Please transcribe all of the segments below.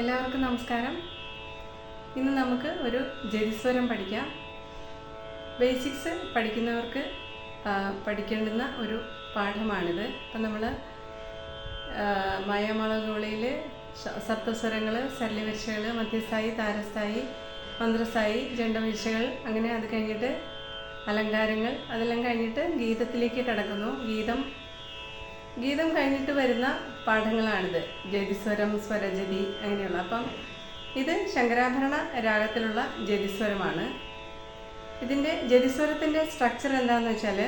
എല്ലാവർക്കും നമസ്കാരം. ഇന്ന് നമുക്ക് ഒരു ജതിസ്വരം പഠിക്കാം. ബേസിക്സ് പഠിക്കുന്നവർക്ക് പഠിക്കേണ്ടുന്ന ഒരു പാഠമാണിത്. അപ്പം നമ്മൾ മയമളകുകളിൽ സപ്തസ്വരങ്ങൾ ശല്യവീഴ്ചകൾ മധ്യസ്ഥായി താരസ്ഥായി മന്ത്രസ്ഥായി ജണ്ടവീഴ്ചകൾ അങ്ങനെ അത് കഴിഞ്ഞിട്ട് അലങ്കാരങ്ങൾ അതെല്ലാം കഴിഞ്ഞിട്ട് ഗീതത്തിലേക്ക് കടക്കുന്നു. ഗീതം ഗീതം കഴിഞ്ഞിട്ട് വരുന്ന പാഠങ്ങളാണിത്. ജതിസ്വരം സ്വരജതി അങ്ങനെയുള്ള. അപ്പം ഇത് ശങ്കരാഭരണ രാഗത്തിലുള്ള ജതിസ്വരമാണ് ഇതിന്റെ ജതിസ്വരത്തിന്റെ സ്ട്രക്ചർ എന്താണെന്ന് വെച്ചാൽ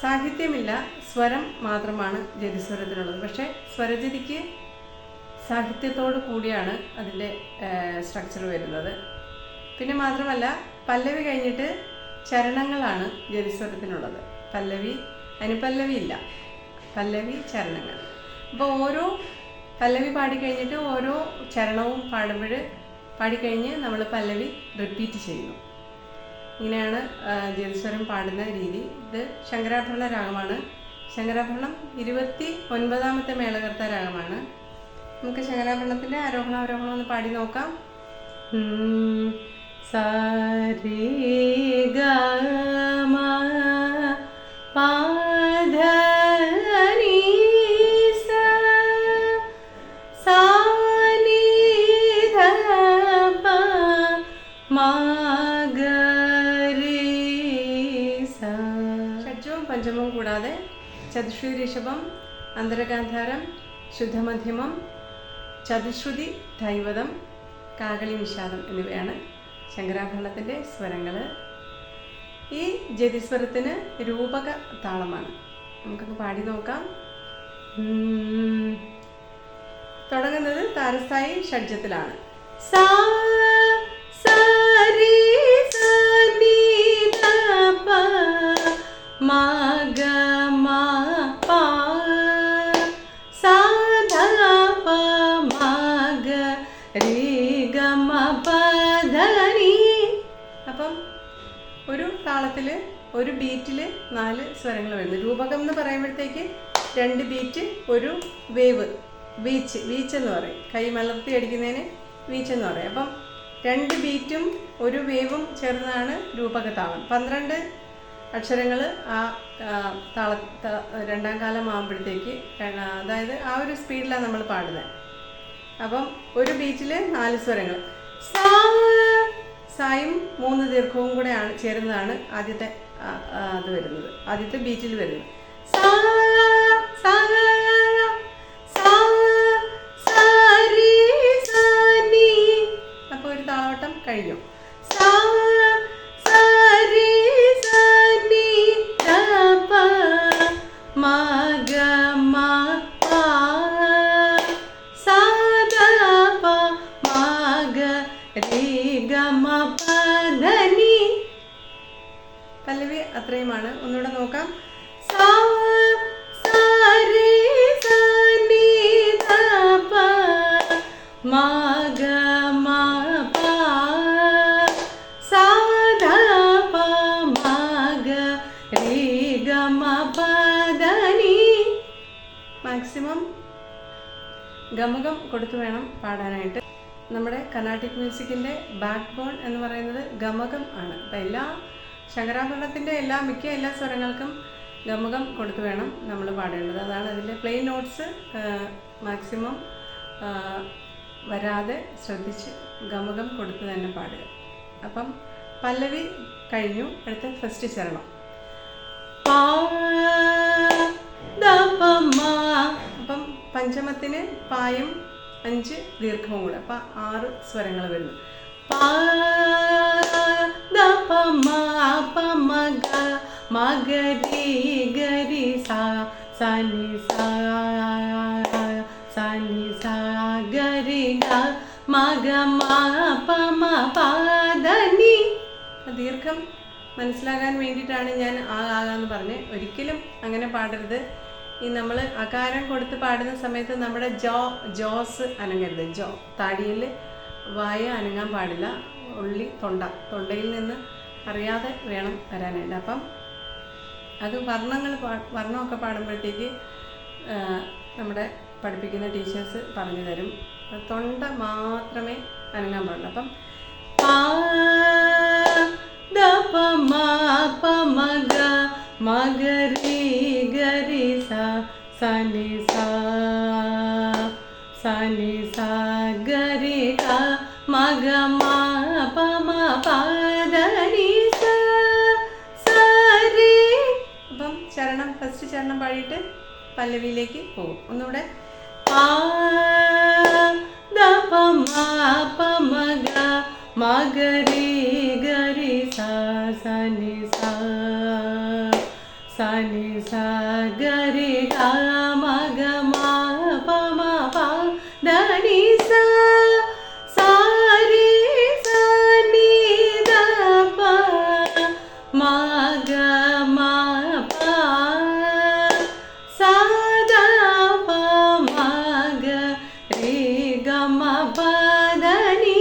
സാഹിത്യമില്ല സ്വരം മാത്രമാണ് ജതിസ്വരത്തിനുള്ളത് പക്ഷേ സ്വരജതിക്ക് സാഹിത്യത്തോട് കൂടിയാണ് അതിന്റെ സ്ട്രക്ചർ വരുന്നത്. പിന്നെ മാത്രമല്ല പല്ലവി കഴിഞ്ഞിട്ട് ചരണങ്ങളാണ് ജതിസ്വരത്തിനുള്ളത് പല്ലവി അനുപല്ലവി ഇല്ല. പല്ലവി ചരണങ്ങൾ. അപ്പോൾ ഓരോ പല്ലവി പാടിക്കഴിഞ്ഞിട്ട് ഓരോ ചരണവും പാടുമ്പോൾ പാടിക്കഴിഞ്ഞ് നമ്മൾ പല്ലവി റിപ്പീറ്റ് ചെയ്യുന്നു. ഇങ്ങനെയാണ് ജ്യോതിസ്വരം പാടുന്ന രീതി. ഇത് ശങ്കരാഭരണ രാഗമാണ്. ശങ്കരാഭരണം ഇരുപത്തി ഒൻപതാമത്തെ മേളകർത്ത രാഗമാണ്. നമുക്ക് ശങ്കരാഭരണത്തിന്റെ ആരോഹണം അവരോഹണം ഒന്ന് പാടി നോക്കാം. സാരി ഗ പാധനി പഞ്ചമവും കൂടാതെ ചതുശ്രുതി ഋഷഭം അന്തരഗാന്ധാരം ശുദ്ധമധ്യമം ചതുശ്രുതി ദൈവതം കാകളി വിഷാദം എന്നിവയാണ് ശങ്കരാഭരണത്തിന്റെ സ്വരങ്ങൾ ഈ ജതിസ്വരത്തിന് രൂപക താളമാണ്. നമുക്കൊന്ന് പാടി നോക്കാം. തുടങ്ങുന്നത് താരസ്ഥായി ഷഡ്ജത്തിലാണ്. സാ അപ്പം ഒരു താളത്തിൽ ഒരു ബീറ്റിൽ നാല് സ്വരങ്ങൾ വരുന്നു. രൂപകം എന്ന് പറയുമ്പോഴത്തേക്ക് രണ്ട് ബീറ്റ് ഒരു വേവ് വീച്ച് വീച്ച് എന്ന് പറയും. കൈ മലർത്തി അടിക്കുന്നതിന് വീച്ച് എന്ന് പറയും. അപ്പം രണ്ട് ബീറ്റും ഒരു വേവും ചേർന്നതാണ് രൂപക താളം പന്ത്രണ്ട് അക്ഷരങ്ങൾ ആ താള രണ്ടാം കാലം ആകുമ്പോഴത്തേക്ക് അതായത് ആ ഒരു സ്പീഡിലാണ് നമ്മൾ പാടുന്നത് അപ്പം ഒരു ബീറ്റിൽ നാല് സ്വരങ്ങൾ സായും മൂന്ന് ദീർഘവും കൂടെയാണ് ചേരുന്നതാണ് ആദ്യത്തെ അത് വരുന്നത്. ആദ്യത്തെ ബീറ്റിൽ വരുന്നത്. അപ്പോൾ ഒരു താളവട്ടം കഴിഞ്ഞു. പല്ലവി അത്രയുമാണ് ഒന്നുകൂടെ നോക്കാം. മാക്സിമം ഗമകം കൊടുത്തു വേണം പാടാനായിട്ട് നമ്മുടെ കർണാട്ടിക് മ്യൂസിക്കിന്റെ ബാക്ക് ബോൺ എന്ന് പറയുന്നത് ഗമകം ആണ്. അപ്പം എല്ലാ ശങ്കരാഭരണത്തിന്റെ എല്ലാ മിക്ക എല്ലാ സ്വരങ്ങൾക്കും ഗമകം കൊടുത്തു വേണം നമ്മൾ പാടേണ്ടത്. അതാണ് അതിന്റെ പ്ലെയിൻ നോട്ട്സ് മാക്സിമം വരാതെ ശ്രദ്ധിച്ച് ഗമകം കൊടുത്ത് തന്നെ പാടുക. അപ്പം പല്ലവി കഴിഞ്ഞു. അടുത്ത ഫസ്റ്റ് ചരണം. അപ്പം പഞ്ചമത്തിന് പായും അഞ്ച് ദീർഘവും കൂടെ അപ്പം ആറ് സ്വരങ്ങൾ വരുന്നു. പാ, ദ, പ, മ, പ, മ, ഗ, മ, ഗ, രി, ഗ, രി, സ, സ, നി, സ, സ, സ, ഗ, രി, ഗ, മ, ദീർഘം മനസ്സിലാകാൻ വേണ്ടിയിട്ടാണ് ഞാൻ ആ ആകാന്ന് പറഞ്ഞ്. ഒരിക്കലും അങ്ങനെ പാടരുത്. ഈ നമ്മൾ അകാരം കൊടുത്ത് പാടുന്ന സമയത്ത് നമ്മുടെ ജോ ജോസ് അനങ്ങരുത്. ജോ താടിയിൽ വായ അനങ്ങാൻ പാടില്ല. ഉള്ളി തൊണ്ട. തൊണ്ടയിൽ നിന്ന് അറിയാതെ വേണം വരാനായിട്ട്. അപ്പം അത് വർണങ്ങൾ പാ വർണമൊക്കെ പാടുമ്പോഴത്തേക്ക് നമ്മുടെ പഠിപ്പിക്കുന്ന ടീച്ചേഴ്സ് പറഞ്ഞു തരും. തൊണ്ട മാത്രമേ അനങ്ങാൻ പാടുള്ളൂ. അപ്പം പാ ദ പ മ പ മ മ ഗ രി ഗ രി സ സ നി സ സ നി സ ഗ ഗ മ മ പ മ പ ദ സ സ അപ്പം ചരണം ഫസ്റ്റ് ചരണം പാടിയിട്ട് പല്ലവിയിലേക്ക് പോകും ഒന്നുകൂടെ. ആ ദ പ മ പ മ ഗ മ ഗ രി ഗ രി സ സ സ ഗ രി ഗ മ പ ദ നി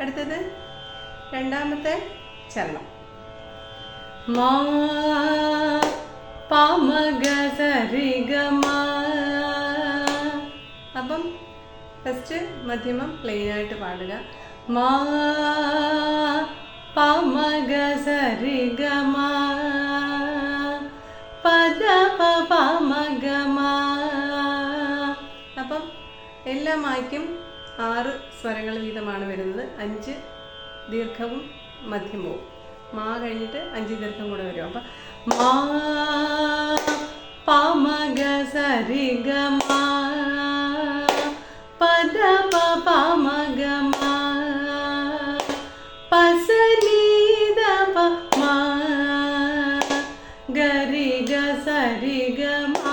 അടുത്തത് രണ്ടാമത്തെ ചരണം. അപ്പം ഫസ്റ്റ് മധ്യമം പ്ലെയിൻ ആയിട്ട് പാടുക. മാ പമഗ സരി ഗ സ രി ഗ മ പദ പ പ മ ഗ അപ്പം എല്ലാ മായ്ക്കും ആറ് സ്വരങ്ങൾ വീതമാണ് വരുന്നത്. അഞ്ച് ദീർഘവും മധ്യമവും. മാ കഴിഞ്ഞിട്ട് അഞ്ച് ദീർഘം കൂടെ വരും. അപ്പം മാ പ മ ഗ സ രി ഗ മ പദ പ പ മ ഗ മ പ സ നി ദ പ മ ഗ രി ഗ സ രി ഗ മ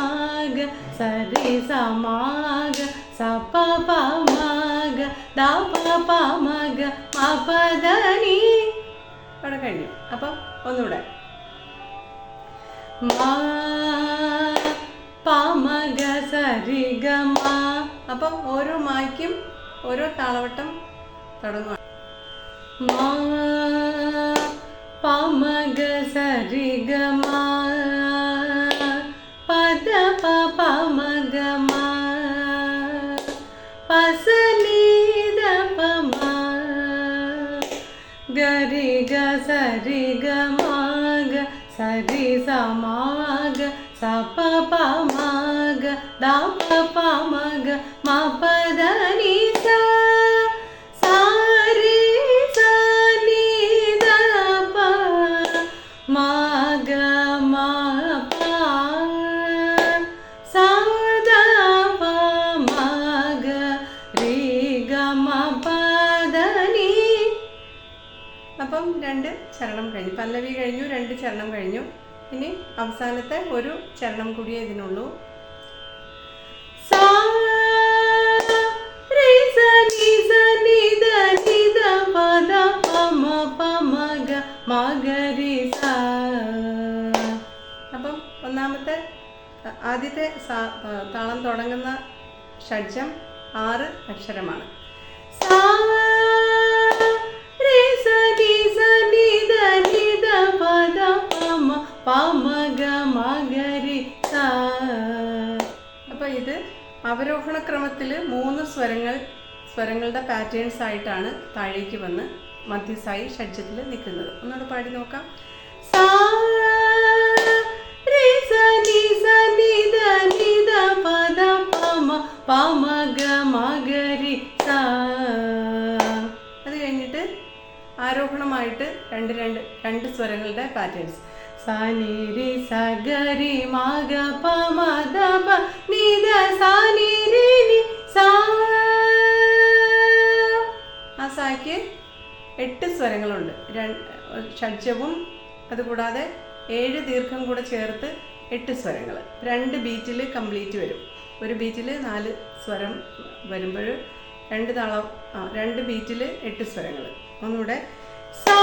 ഗ സ രി സ മ ഗ സ പ പ മ ഗ ദ പ പ മ ഗ മ പ ദ നി അവിടെ കഴിഞ്ഞു. അപ്പം ഒന്നുകൂടെ. അപ്പം ഓരോ മായ്ക്കും ഓരോ താളവട്ടം തുടങ്ങുക മാ പ പ മ ഗ ദ പ പ മ ഗ മ പ ദ നി സ ദ പ മ മ പ സ ദ പ മ രി ഗ മ പ ദ അപ്പം രണ്ട് ചരണം കഴിഞ്ഞു. പല്ലവി കഴിഞ്ഞു രണ്ട് ചരണം കഴിഞ്ഞു. ഇനി അവസാനത്തെ ഒരു ചരണം കൂടിയേ ഇതിനുള്ളൂ. അപ്പം ഒന്നാമത്തെ ആദ്യത്തെ താളം തുടങ്ങുന്ന ഷഡ്ജം ആറ് അക്ഷരമാണ്. അവരോഹണ ക്രമത്തിൽ മൂന്ന് സ്വരങ്ങൾ സ്വരങ്ങളുടെ പാറ്റേൺസ് ആയിട്ടാണ് താഴേക്ക് വന്ന് മധ്യസായി ഷഡ്ജത്തിൽ നിൽക്കുന്നത്. ഒന്നുകൂടെ പാടി നോക്കാം. ദ നി ദ പ ദ പ മ പ മ ഗ മ സ. അത് കഴിഞ്ഞിട്ട് ആരോഹണമായിട്ട് രണ്ട് രണ്ട് രണ്ട് സ്വരങ്ങളുടെ പാറ്റേൺസ് സ സഗരി മഗ പമദ ഗ രി മ ഗ പ മ ദ പ നി സ എട്ട് സ്വരങ്ങളുണ്ട് ഷഡ്ജവും അതുകൂടാതെ ഏഴ് ദീർഘം കൂടെ ചേർത്ത് എട്ട് സ്വരങ്ങൾ രണ്ട് ബീറ്റിൽ കംപ്ലീറ്റ് വരും. ഒരു ബീറ്റിൽ നാല് സ്വരം വരുമ്പോൾ രണ്ട് താളം രണ്ട് ബീറ്റിൽ എട്ട് സ്വരങ്ങൾ ഒന്നുകൂടെ സാ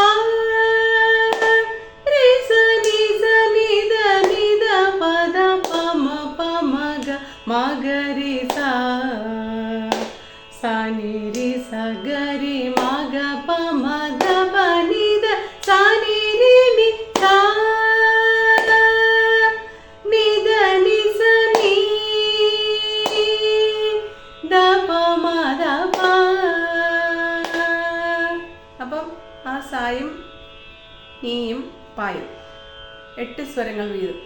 മകരി സനിരി സഗരി മഗ പമദ പനിത സനിരി നി. ദ പമദ അപ്പം ആ സായും നീയും പായും എട്ട് സ്വരങ്ങൾ വീതം.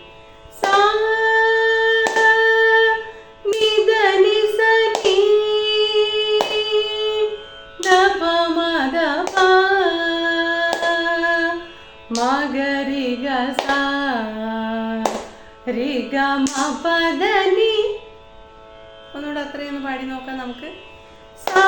സാ ಸ ഒന്നുകൂടെ അത്രയൊന്ന് പാടി നോക്കാം നമുക്ക്. സാ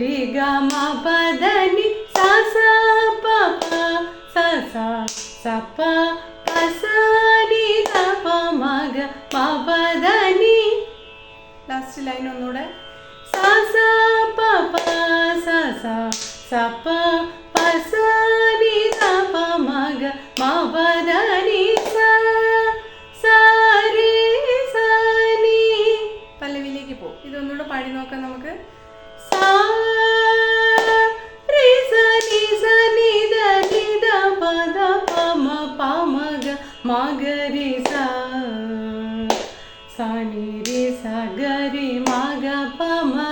रि ग म प ध नि सा सा प प सा ലൈൻ ഒന്നുകൂടെ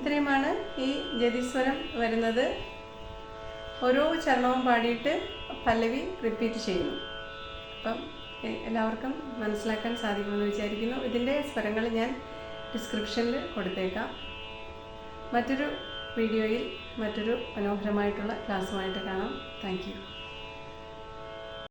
ഇത്രയുമാണ് ഈ ജതിസ്വരം വരുന്നത്. ഓരോ ചരണവും പാടിയിട്ട് പല്ലവി റിപ്പീറ്റ് ചെയ്യുന്നു. അപ്പം എല്ലാവർക്കും മനസ്സിലാക്കാൻ സാധിക്കുമെന്ന് വിചാരിക്കുന്നു. ഇതിന്റെ സ്വരങ്ങൾ ഞാൻ ഡിസ്ക്രിപ്ഷനിൽ കൊടുത്തേക്കാം. മറ്റൊരു വീഡിയോയിൽ മറ്റൊരു മനോഹരമായിട്ടുള്ള ക്ലാസ്സുമായിട്ട് കാണാം. താങ്ക്